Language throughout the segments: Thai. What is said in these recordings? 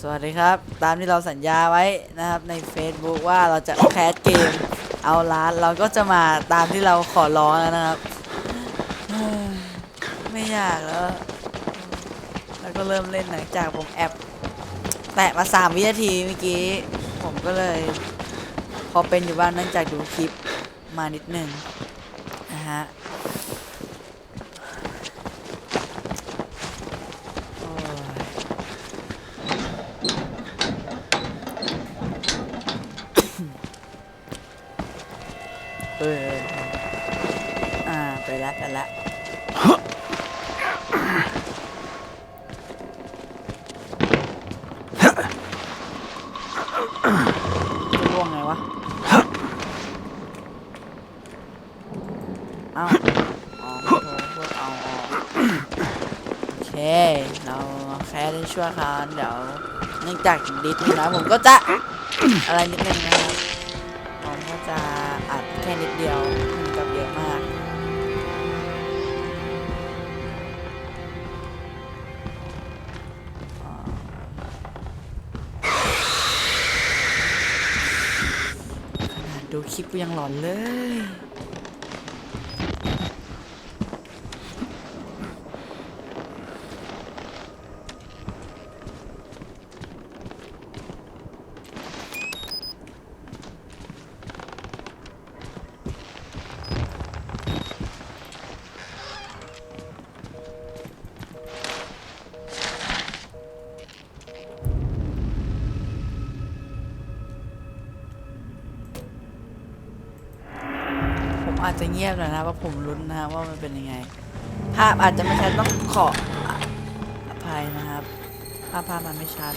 สวัสดีครับ ตามที่เราสัญญาไว้นะครับใน Facebook ว่าเราจะแคสเกมเอาล้านเราก็จะมาตามที่เราขอร้องแล้วนะครับ ไม่อยากแล้ว แล้วก็เริ่มเล่นหลังจากผมแอบแตะมาสามวินาทีเมื่อกี้ ผมก็เลย พอเป็นอยู่บ้านนื่งจากดูคลิปมานิดหนึ่งนะฮะ ไปละไปละจะล่วงไงวะเอ้าออไม่โทรเพื่อเอาออกโอเค เราแค่ได้ช่วยเขาเดี๋ยวเนื่องจากดิสนะผมก็จะอะไรนิดนึงนะครับผมก็จะอัดแค่นิดเดียว ดูคลิปกูยังหลอนเลย อาจจะเงียบหน่อยนะเพราผมลุ้นนะว่ามันเป็นยังไง ภาพอาจจะไม่ชัดต้องขออภัยนะครับ ภาพภาพมันไม่ชัด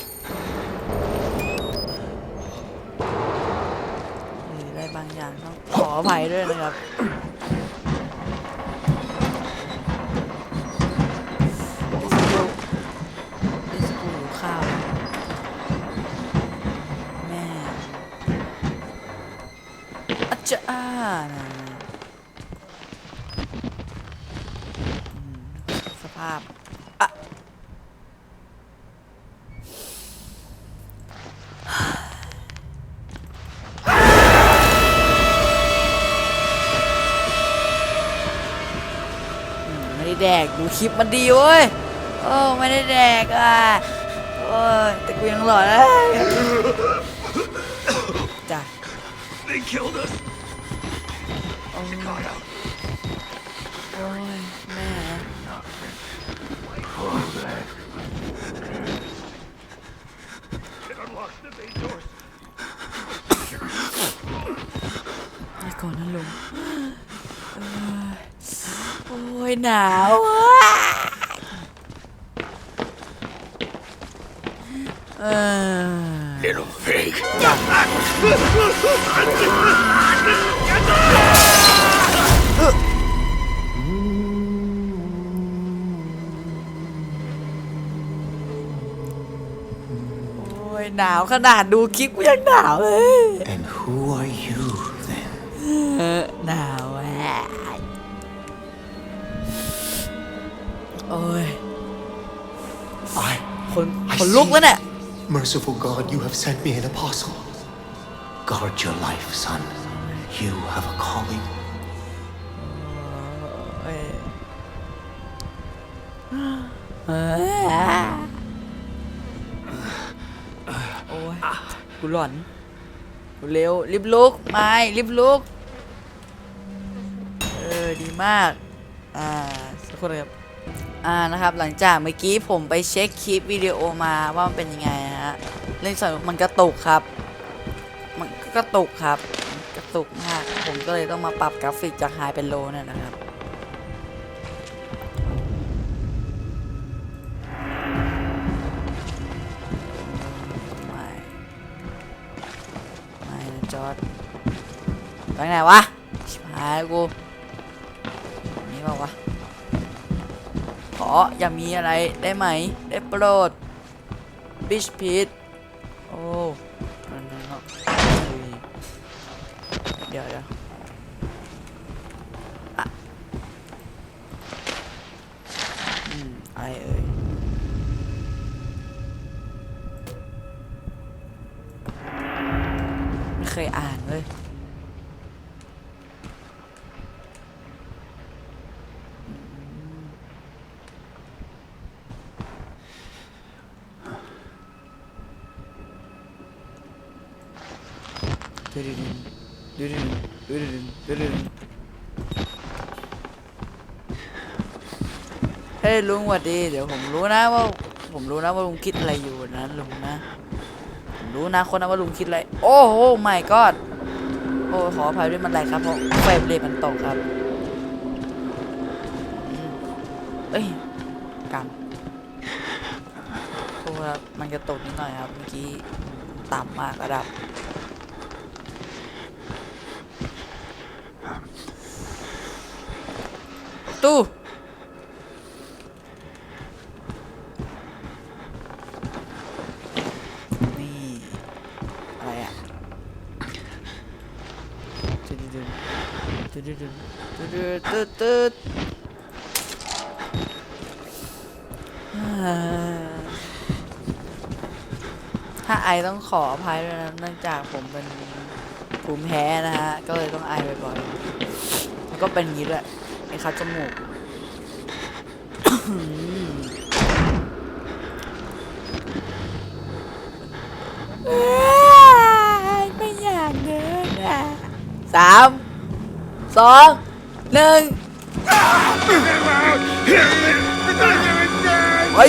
หรืออะไรบางอย่างต้องขออภัยด้วยนะครับดิสกูดิสกูอยู่ข้าแม่อาจารย์นะอืมสภาพอะอืมไม่ได้แดกดูคลิปมันดีเว้ย โอ้ไม่ได้แดกอะ โอ้ยแต่กูยังหล่อเลยจ้ะ They killed us. โอ้ยโอ้ย แม่ It unlocks the main doors. ไอ้ก่อนนะลุงเอ้ยโอ้ ยหนาวอะเออ Little pig. โอ้ยหนาวขนาดดูคลิปกูยังหนาวเลย And who are you then? เออหนาว โอ้ย I, คนคนลุกแล้วเนี่ย merciful God, you have sent me an apostle. Guard your life, son. You have a calling. เอ้ยเอ้ยโอ้ยกูหลอนกูเร็วรีบลุกไม่รีบลุก เออ ดีมาก อ่า สักคนเลยครับ อ่านะครับหลังจากเมื่อกี้ผมไปเช็คคลิปวิดีโอมาว่ามันเป็นยังไงนะฮะเล่นสนุกมันกระตุกครับ มันกระตุกครับ กระตุกมากผมก็เลยต้องมาปรับกราฟิกจากไฮเป็นโลเนี่ยนะครับไม่ไม่นะจอร์ดไปไหนวะชิบหายกูนี่เปล่าวะ ออย่ามีอะไรได้ไหม ได้โปรดบิชพีทโอ้เดี๋ยวเดี๋ยวอะไรเอ่ยไม่เคยอ่านเลย เฮ้ลุงหวัดดี เดี๋ยวผมรู้นะว่า ผมรู้นะว่าลุงคิดอะไรอยู่นะลุงนะผมรู้นะคนนะว่าลุงคิดอะไร โอ้โหไม่กอดโอ้ขออภัยด้วยมันไรครับเพราะไฟเบรกมันตกครับเอ้ยกันโอ้ครับมันจะตกนิดหน่อยครับเมื่อกี้ต่ำมากระดับ ตูนี่ อะไรอะตึ๊ดตึ๊ดตึ๊ดตึ๊ดตึ๊ดตึ๊ดตึ๊ดถ้าไอต้องขออภัยด้วยนะเนื่องจากผมเป็นภูมิแพ้นะฮะ ก็เลยต้องไอบ่อยๆแล้วก็เป็นอย่างนี้ด้วย คัดจมูกไม่อยากเดินอะสามสองหนึ่งไป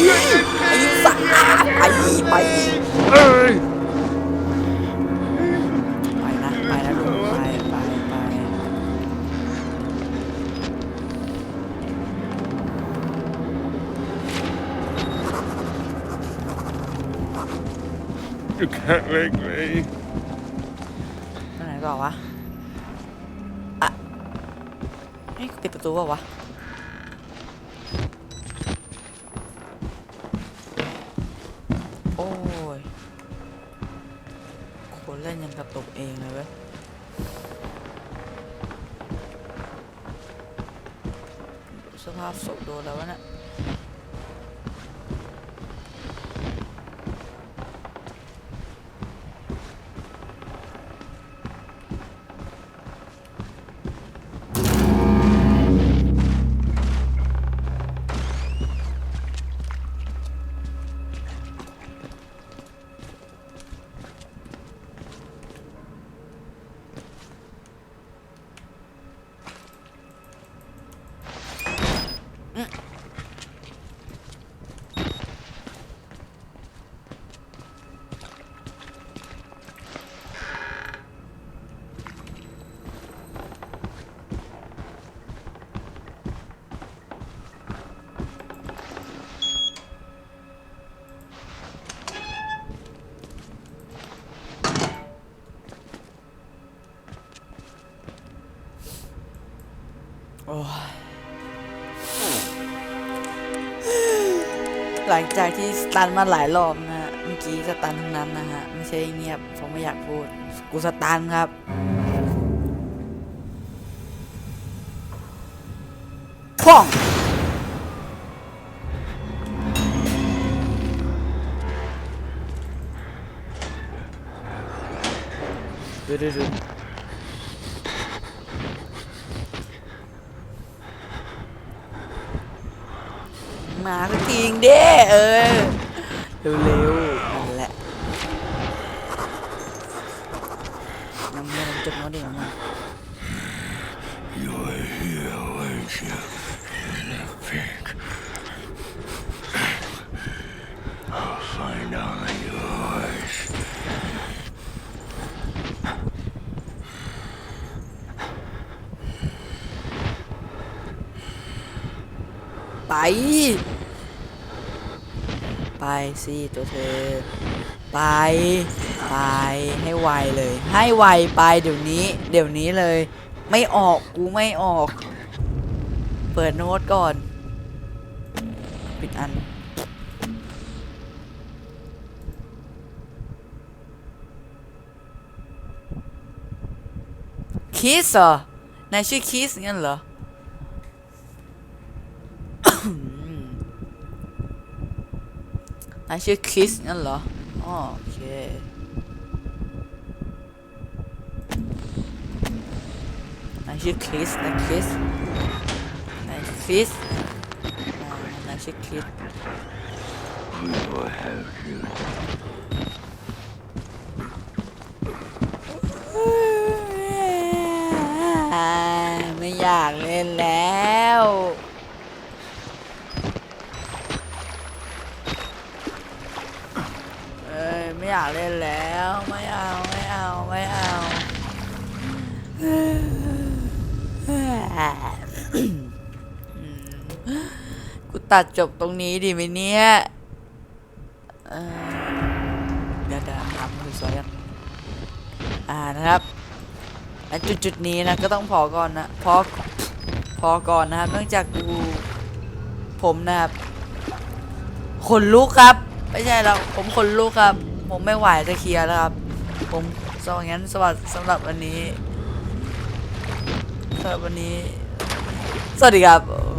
ไอ้สัตว์ไปไปไป You can't make me. ไปไหนต่อวะอะเฮ้ยปิดประตูเปล่าวะ โอ้ยคนเล่นยังกระตุกเองเลยเว้ย สภาพศพโดนแล้ววะเนี่ย หลังจากที่สตันมาหลายรอบนะฮะเมื่อกี้สตันทั้งนั้นนะฮะไม่ใช่เงียบผมไม่อยากพูดกูสตันครับพ่องดูดูดู มาสักทีงเด้เออ เร็วๆนั่นแหละน้ำเงี้ยน้ำจุกน้องดิน้ำมัน You're here, aren't you? Think. I'll find all yours. ไป ไปสิตัวเธอ ไป ไป ให้ไวเลย ให้ไวไปเดี๋ยวนี้ เดี๋ยวนี้เลย ไม่ออก กูไม่ออก เปิดโน้ตก่อน ปิดอันคิสเหรอนายชื่อคิสงั้นเหรอ นายชื่อคริสงั้นเหรออ๋อโอเคนายชื่อคริสนะคริสนายคริสนายชื่อคริสไม่อยากเล่นแล้ว ไม่อยากเล่นแล้ว ไม่เอาไม่เอาไม่เอากูตัดจบตรงนี้ดีไหมเนี่ยเอ่อเดี๋ยวเดี๋ยวทำมือสวยกันอ่านะครับจุดจุดนี้นะก็ต้องพอก่อนนะพอพอก่อนนะครับ เนื่องจากกูผมนะครับขนลุกครับ ไม่ใช่แล้วผมขนลุกครับ ผมไม่ไหวจะเคลียร์แล้วครับ ผมสองงั้นสวัสดีสำหรับวันนี้สำหรับวันนี้ สวัสดีครับ